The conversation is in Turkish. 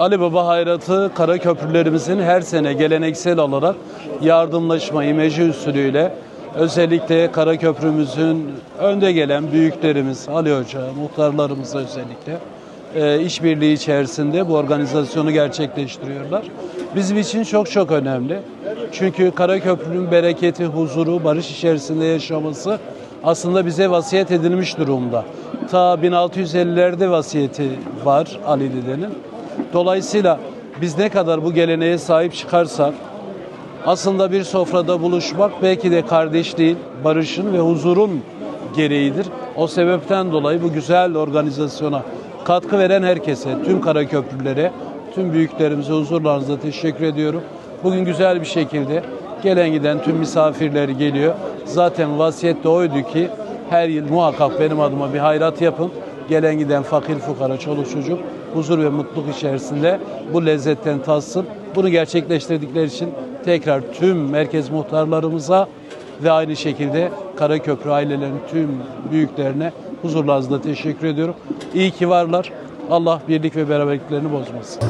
Ali Baba Hayratı kara köprülerimizin her sene geleneksel olarak yardımlaşma imajı usulüyle özellikle kara köprümüzün önde gelen büyüklerimiz Ali Hoca, muhtarlarımız özellikle e, işbirliği içerisinde bu organizasyonu gerçekleştiriyorlar. Bizim için çok çok önemli. Çünkü kara köprünün bereketi, huzuru, barış içerisinde yaşaması aslında bize vasiyet edilmiş durumda. Ta 1650'lerde vasiyeti var Ali dedenin. Dolayısıyla biz ne kadar bu geleneğe sahip çıkarsak aslında bir sofrada buluşmak belki de kardeşliğin, barışın ve huzurun gereğidir. O sebepten dolayı bu güzel organizasyona katkı veren herkese, tüm kara köprülere, tüm büyüklerimize huzurlarınıza teşekkür ediyorum. Bugün güzel bir şekilde gelen giden tüm misafirler geliyor. Zaten vasiyet de oydu ki her yıl muhakkak benim adıma bir hayrat yapın. Gelen giden fakir fukara, çoluk çocuk huzur ve mutluluk içerisinde bu lezzetten tatsın. Bunu gerçekleştirdikleri için tekrar tüm merkez muhtarlarımıza ve aynı şekilde Karaköprü ailelerinin tüm büyüklerine huzurlarınızda teşekkür ediyorum. İyi ki varlar. Allah birlik ve beraberliklerini bozmasın.